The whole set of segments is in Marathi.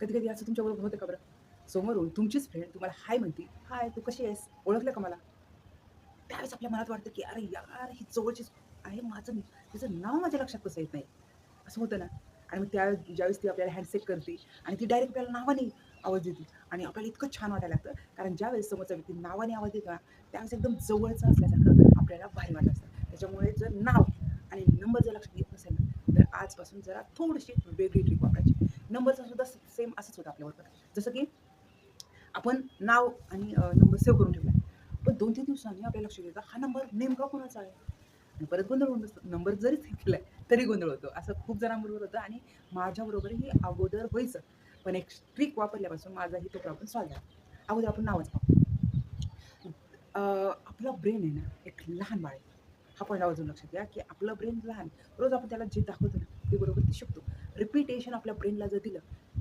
कधी कधी असं तुमच्याबरोबर होतं का बरं? समोरून तुमचीच फ्रेंड तुम्हाला हाय म्हणते. हाय तू कशी आहेस? ओळखलं का मला? त्यावेळेस आपल्या मनात वाटतं की अरे यार ही जवळचीच आहे. माझं तिचं नाव माझ्या लक्षात कसं येत नाही? असं होतं ना. आणि मग त्या ज्यावेळेस ती आपल्याला हँडसेक करते आणि ती डायरेक्ट आपल्याला नावाने आवाज देते. आणि आपल्याला इतकं छान वाटायला लागतं. कारण ज्यावेळेस समोरचा व्यक्ती नावाने आवाज देतो ना त्यावेळेस एकदम जवळचं असल्यासारखं आपल्याला भारी वाटत असतं. त्याच्यामुळे जर नाव आणि नंबर जर लक्षात येत नसेल ना आजपासून जरा थोडीशी वेगळी ट्रिक वापरायची. नंबरचं सुद्धा सेम असंच होतं आपल्याबरोबर जसं की आपण नाव आणि नंबर सेव्ह करून ठेवला पण दोन तीन दिवसांनी आपल्या लक्षात येतं हा नंबर नेमका कोणाचा आहे? आणि परत गोंधळ होऊन बसतो. नंबर जरी सेव्ह केलाय तरी गोंधळ होतो. असं खूप जणांबरोबर होतं आणि माझ्याबरोबरही अगोदर व्हायचं. पण एक ट्रिक वापरल्यापासून माझाही तो प्रॉब्लेम सॉल्व्ह झाला. अगोदर आपण नावच पाहू. आपला ब्रेन आहे ना एक लहान बाळ आहे. हा पहिला अजून लक्षात घ्या की आपलं ब्रेन लहान रोज आपण त्याला जे दाखवतो ना ते बरोबर ते शिकतो. रिपिटेशन आपल्या ब्रेनला जर दिलं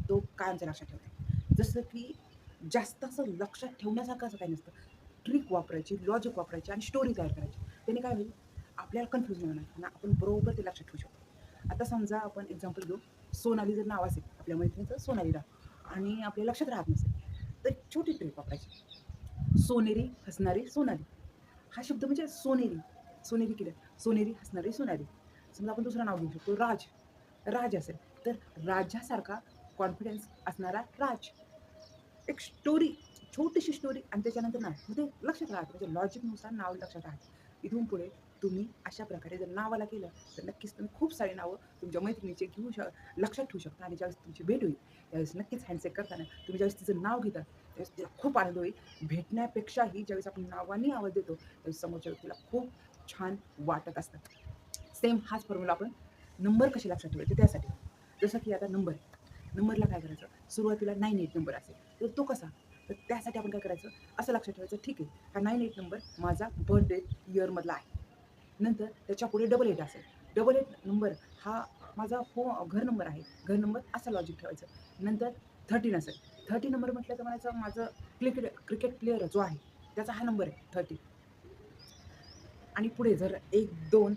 तो कायमच्या लक्षात ठेवतो. जसं की जास्त असं लक्षात ठेवण्यासारखं असं काही नसतं. ट्रिक वापरायची लॉजिक वापरायची आणि स्टोरी तयार करायची. त्याने काय होईल? आपल्याला कन्फ्युजन होणार आणि आपण बरोबर ते लक्षात ठेवू शकतो. आता समजा आपण एक्झाम्पल घेऊ. सोनाली जर नाव असेल आपल्या मैत्रिणीचं सोनाली आणि आपल्या लक्षात राहत नसेल तर छोटी ट्रिक वापरायची. सोनेरी हसणारी सोनाली. हा शब्द म्हणजे सोनेरी. सोनेरी केलं. सोनेरी हसणारी सोनेरी. समजा आपण दुसरं नाव घेऊ शकतो. राज. राज असेल. तर राजासारखा कॉन्फिडन्स असणारा राज. एक स्टोरी छोटीशी स्टोरी आणि त्याच्यानंतर नाव. म्हणजे लक्षात राहतं म्हणजे लॉजिकनुसार नाव लक्षात राहतं इथून पुढे तुम्ही अशा प्रकारे जर नावाला केलं तर नक्कीच तुम्ही खूप सारी नावं तुमच्या मैत्रिणीचे घेऊ श लक्षात ठेवू शकता आणि ज्यावेळेस तुमची भेट होईल त्यावेळेस नक्कीच हँडसेक करताना तुम्ही ज्यावेळेस तिचं नाव घेता त्यावेळेस तिला खूप आनंद होईल. भेटण्यापेक्षाही ज्यावेळेस आपण नावाने आवाज देतो त्यावेळेस समोरच्या व्यक्तीला खूप छान वाटत असतात. सेम हाच फॉर्म्युला आपण नंबर कसे लक्षात ठेवायचे त्यासाठी. जसं की आता नंबर नंबरला काय करायचं? सुरुवातीला नाईन एट नंबर असेल. तर तो कसा? तर त्यासाठी आपण काय करायचं? असं लक्षात ठेवायचं ठीक आहे. हा नाईन एट नंबर माझा बर्थडे इयरमधला आहे. नंतर त्याच्या पुढे डबल एट असेल. डबल एट नंबर हा माझा हो घर नंबर आहे. घर नंबर असं लॉजिक ठेवायचं. नंतर थर्टीन असेल. थर्टी नंबर म्हटलं तर म्हणायचं माझं क्रिकेट क्रिकेट प्लेअर जो आहे त्याचा हा नंबर आहे थर्टी आणि पुढे जर एक दोन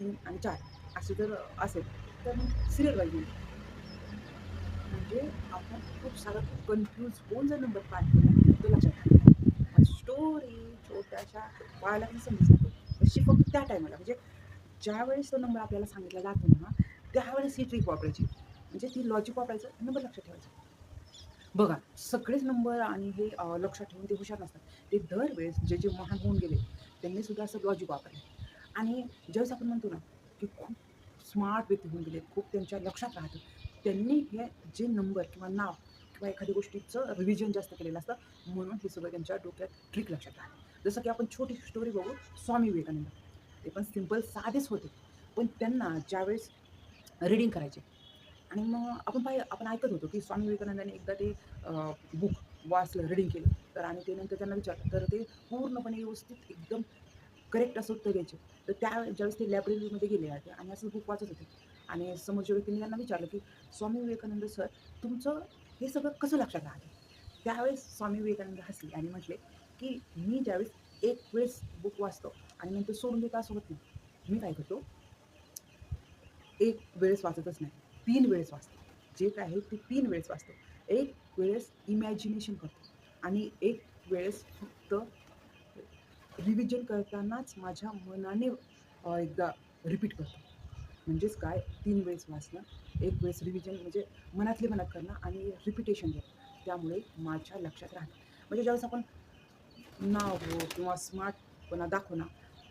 तीन आणि चार असे जर असेल तर मग सिरियल वाईज म्हणजे आपण खूप सारं कन्फ्यूज होऊन जर नंबर पाठ केला तो लक्षात स्टोरी छोट्याशा बाळाला पण समजून तशी फक्त त्या टायमाला म्हणजे ज्यावेळेस तो नंबर आपल्याला सांगितला जातो ना त्यावेळेस ही ट्रिक वापरायची. म्हणजे ती लॉजिक वापरायचं नंबर लक्षात ठेवायचं. बघा सगळेच नंबर आणि हे लक्षात ठेवून ते हुशार नसतात. ते दरवेळेस जे जे महान होऊन गेले त्यांनी सुद्धा असं लॉजिक वापरले. आणि ज्यावेळेस आपण म्हणतो ना की खूप स्मार्ट व्यक्ती होऊन गेले खूप त्यांच्या लक्षात राहतं त्यांनी हे जे नंबर किंवा नाव किंवा एखाद्या गोष्टीचं रिव्हिजन जास्त केलेलं असतं म्हणून हे सगळं त्यांच्या डोक्यात ट्रिक लक्षात राहतं. जसं की आपण छोटी स्टोरी बघू स्वामी विवेकानंद. ते पण सिंपल साधेच होते. पण त्यांना ज्यावेळेस रिडिंग करायचे आणि मग आपण पाय आपण ऐकत होतो की स्वामी विवेकानंदाने एकदा ते बुक वाचलं रिडिंग केलं. तर आणि ते नंतर त्यांना विचारलं तर ते पूर्णपणे व्यवस्थित एकदम करेक्ट असं उत्तर द्यायचे. तर त्या ज्यावेळेस ते लायब्ररीमध्ये गेले होते आणि असं बुक वाचत होते. आणि समोरच्या व्यक्तीने त्यांना विचारलं की स्वामी विवेकानंद सर तुमचं हे सगळं कसं लक्षात राहते? त्यावेळेस स्वामी विवेकानंद हसले आणि म्हटले की मी ज्यावेळेस एक वेळेस बुक वाचतो आणि नंतर सोडून देता असं होत नाही. मी काय करतो? एक वेळेस वाचतच नाही. तीन वेळेस वाचतो. जे काय आहे ते तीन वेळेस वाचतो. एक वेळेस इमॅजिनेशन करतो. आणि एक वेळेस फक्त रिव्हिजन करतानाच माझ्या मनाने एकदा रिपीट करतो. म्हणजेच काय? तीन वेळेस वाचणं एक वेळेस रिव्हिजन म्हणजे मनातले मनात करणं आणि रिपिटेशन देणं त्यामुळे माझ्या लक्षात राहतं. म्हणजे ज्यावेळेस आपण नाव हो किंवा स्मार्टपणा दाखवणं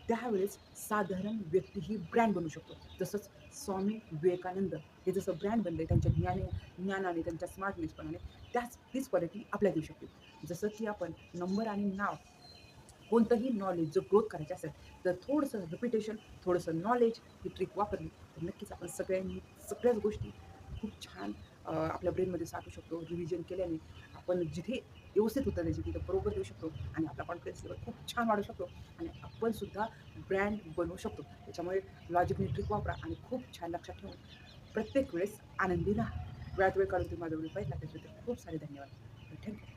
त्यावेळेस साधारण व्यक्ती ही ब्रँड बनू शकतो. तसंच स्वामी विवेकानंद हे जसं ब्रँड बनले त्यांच्या ज्ञाने ज्ञानाने त्यांच्या स्मार्टनेसपणाने त्याच तीच क्वालिटी आपल्या देऊ शकते जसं की आपण नंबर आणि नाव कोणतंही नॉलेज जर ग्रोथ करायचं असेल तर थोडंसं रिपिटेशन थोडंसं नॉलेज ही ट्रिक वापरली तर नक्कीच आपण सगळ्यांनी सगळ्याच गोष्टी खूप छान आपल्या ब्रेनमध्ये साठू शकतो रिव्हिजन केल्याने आपण जिथे व्यवस्थित होतं द्यायची तिथं बरोबर देऊ शकतो आणि आपला कॉन्फिडन्स लेवल खूप छान वाढू शकतो आणि आपण सुद्धा ब्रँड बनवू शकतो. त्याच्यामुळे लॉजिकनी ट्रिक वापरा आणि खूप छान लक्षात ठेवून प्रत्येक वेळेस आनंदी राहा वेळात वेळ काढून तुम्ही माझा व्हिडिओ पाहिला त्याच्याबद्दल खूप सारे धन्यवाद. थँक्यू.